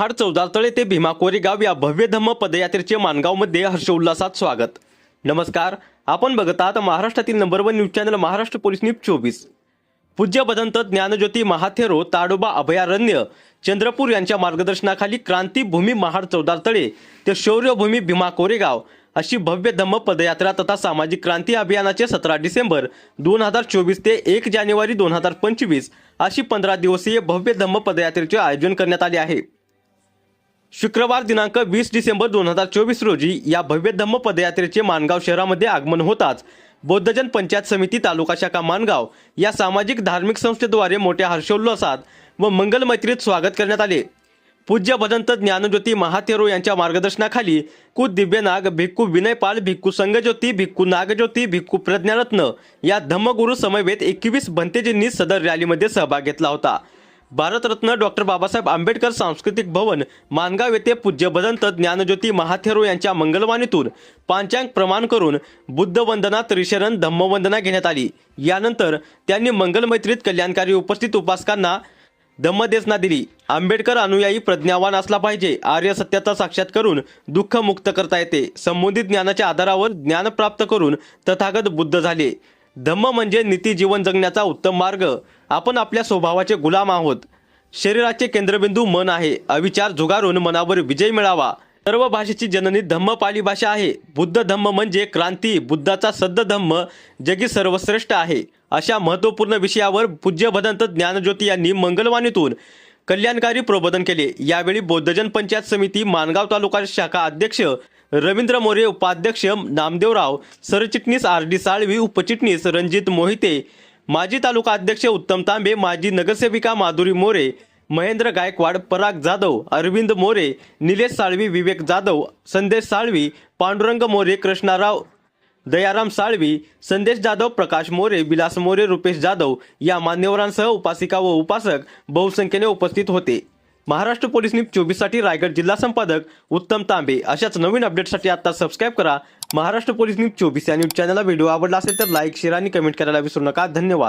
महाड चौदारतळे ते भीमा कोरेगाव या भव्य धम्म पदयात्रेचे माणगावमध्ये हर्षोल्लासात स्वागत. नमस्कार आपण बघत आहात महाराष्ट्रातील number one news channel Maharashtra police news चोवीस. पूज्य भदंत ज्ञानज्योती महाथेरो ताडोबा अभयारण्य चंद्रपूर यांच्या मार्गदर्शनाखाली क्रांतीभूमी महाड चौदारतळे ते शौर्यभूमी भीमा कोरेगाव अशी भव्य धम्म पदयात्रा तथा सामाजिक क्रांती अभियानाचे सतरा डिसेंबर दोन हजार चोवीस ते एक जानेवारी दोन हजार पंचवीस अशी पंधरा दिवसीय भव्य धम्म पदयात्रेचे आयोजन करण्यात आले आहे. शुक्रवार दिनांक वीस डिसेंबर दोन हजार चोवीस रोजी या भव्य धम्म पदयात्रेचे माणगाव शहरामध्ये आगमन होताच. बौद्धजन पंचायत समिती तालुका शाखा माणगाव या सामाजिक धार्मिक संस्थेद्वारे मोठ्या हर्षोल्लासात व मंगलमैत्रीत स्वागत करण्यात आले. पूज्य भदंत ज्ञानज्योती महातेरो यांच्या मार्गदर्शनाखाली कु दिव्यनाग भिक्खू विनयपाल भिक्खू संगज्योती भिक्खू नागज्योती भिक्खू प्रज्ञारत्न या धम्मगुरू समवेत एकवीस भंतेजींनी सदर रॅलीमध्ये सहभाग घेतला होता. भारतरत्न डॉक्टर बाबासाहेब आंबेडकर सांस्कृतिक भवन मानगाव येथे पूज्य भदंत ज्ञानज्योती महाथेरो यांच्या मंगलवाणीतून पांचांग प्रमाण करून बुद्ध वंदना त्रिशरण धम्मवंदना घेण्यात आली. यानंतर त्यांनी मंगलमैत्रीत कल्याणकारी उपस्थित उपासकांना धम्मदेसना दिली. आंबेडकर अनुयायी प्रज्ञावान असला पाहिजे आर्य सत्याचा साक्षात करून दुःख मुक्त करता येते. संबंधित ज्ञानाच्या आधारावर ज्ञान प्राप्त करून तथागत बुद्ध झाले. धम्म म्हणजे नीती जीवन जगण्याचा उत्तम मार्ग. आपण आपल्या स्वभावाचे गुलाम आहोत. शरीराचे केंद्रबिंदू मन आहे. अविचार झुगारून मनावर विजय मिळावा. सर्व भाषेची जननी धम्म पाली भाषा आहे. बुद्ध धम्म म्हणजे क्रांती. बुद्धाचा सद्ध धम्म जगी सर्वश्रेष्ठ आहे. अशा महत्त्वपूर्ण विषयावर पूज्य भदंत ज्ञानज्योती यांनी मंगलवाणीतून कल्याणकारी प्रबोधन केले. यावेळी बौद्धजन पंचायत समिती मानगाव तालुका शाखा अध्यक्ष रवींद्र मोरे उपाध्यक्ष नामदेवराव सरचिटणीस आर डी साळवी उपचिटणीस रणजित मोहिते माजी तालुका अध्यक्ष उत्तम तांबे माजी नगरसेविका माधुरी मोरे महेंद्र गायकवाड पराग जाधव अरविंद मोरे निलेश साळवी विवेक जाधव संदेश साळवी पांडुरंग मोरे कृष्णाराव दयाराम साळवी संदेश जाधव प्रकाश मोरे विलास मोरे रुपेश जाधव या मान्यवरांसह उपासिका व उपासक बहुसंख्येने उपस्थित होते. महाराष्ट्र पोलीस न्यूज चोवीससाठी रायगड जिल्हा संपादक उत्तम तांबे. अशाच नवीन अपडेटसाठी आता सबस्क्राईब करा. महाराष्ट्र पोलीस न्यूज चोवीस या न्यूज चॅनलला व्हिडिओ आवडला असेल तर लाईक शेअर आणि कमेंट करायला विसरू नका. धन्यवाद.